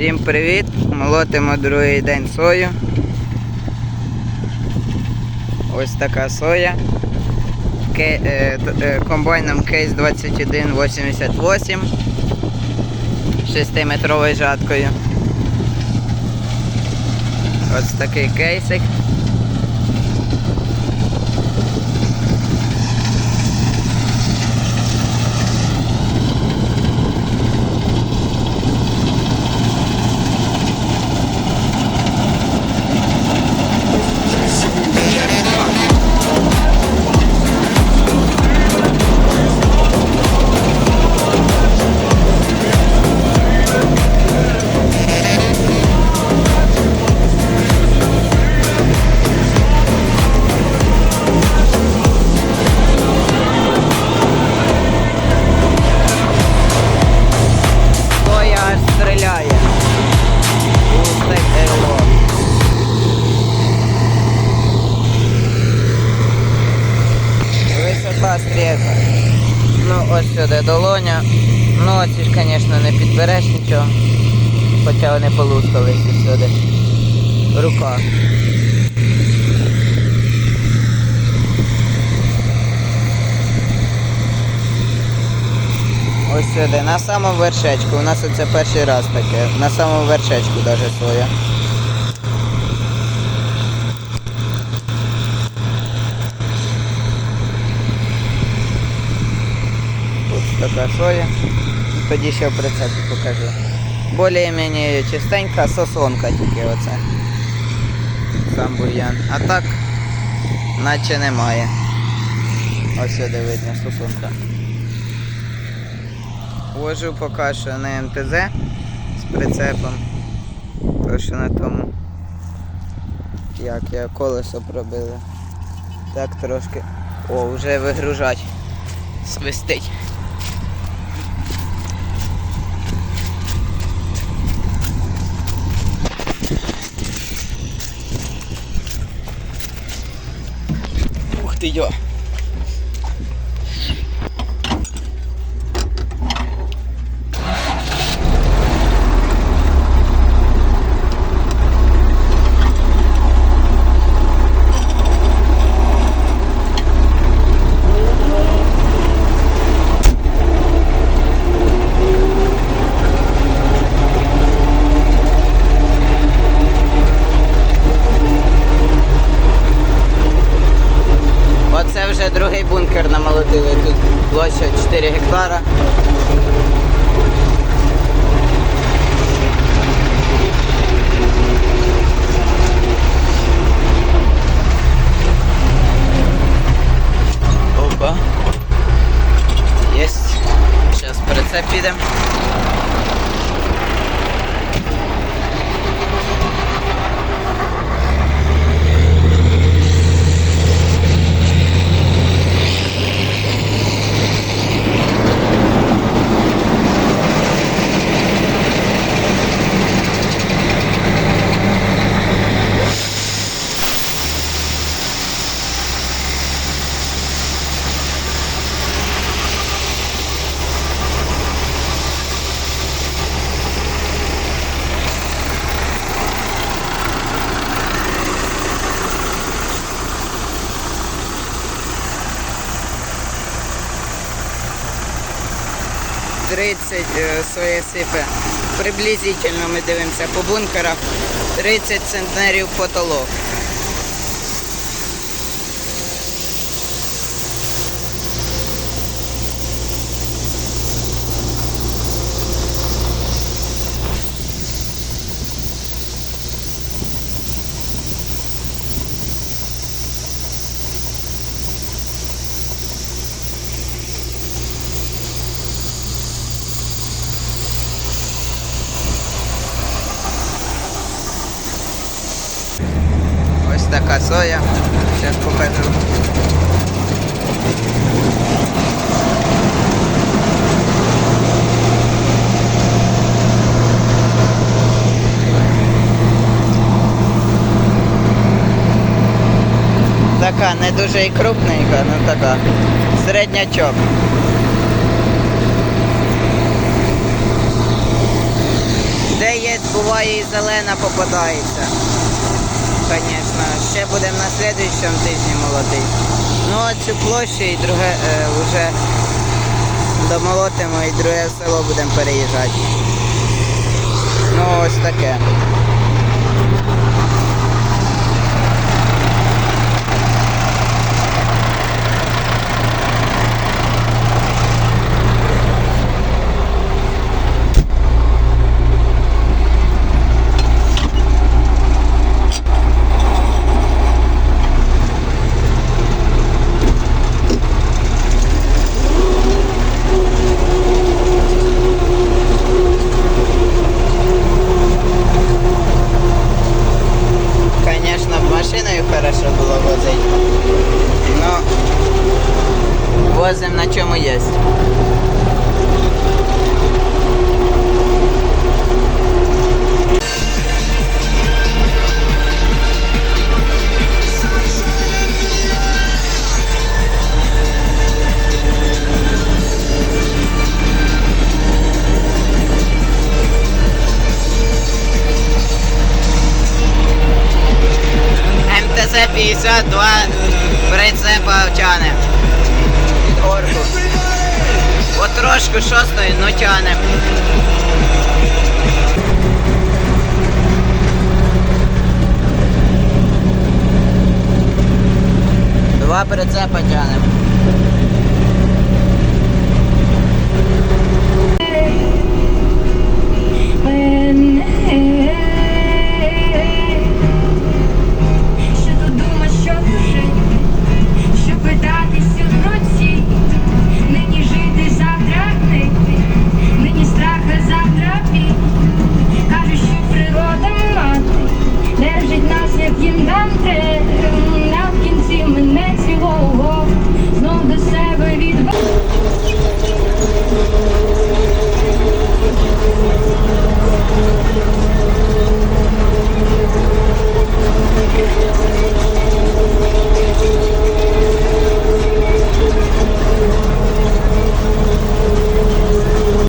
Всім привіт! Молотимо другий день сою. Ось така соя. Е, е, комбайном Кейс 2188 6-метровою жаткою. Ось такий кейсик. Ось сюди долоня. Ну, оці ж, звісно, не підбереш нічого. Хоча вони полускалися сюди. Рука. Ось сюди, на самому вершечку. У нас оце перший раз таке. На самому вершечку навіть своя. Ось така соя. Тоді ще в прицепі покажу. Більш-менш чистенька сосонка тільки оце. Сам бур'ян. А так, наче немає. Ось сюди видно сосонка. Вожу поки що на МТЗ з прицепом. То що на тому. Як я колесо пробили. Так трошки. О, вже вигружать. Свистить. Tùy. Pereira 30 е, своє сипе. Приблизительно ми дивимося по бункерах 30 центнерів потолок. Така соя. Зараз покажу. Така не дуже і крупненька, ну така. Середнячок. Де є буває і зелена попадається. Звісно, ще будемо на слідуючому тижні молотити. Ну, а цю площу і друге е, вже домолотимо і друге село будемо переїжджати. Ну, ось таке. Машиною була возить. Ну, Но возим на чому є. МТЗ-52 прицепа тяне. Під орку. Потрошку шостої, ну тяне. Два прицепа тянем.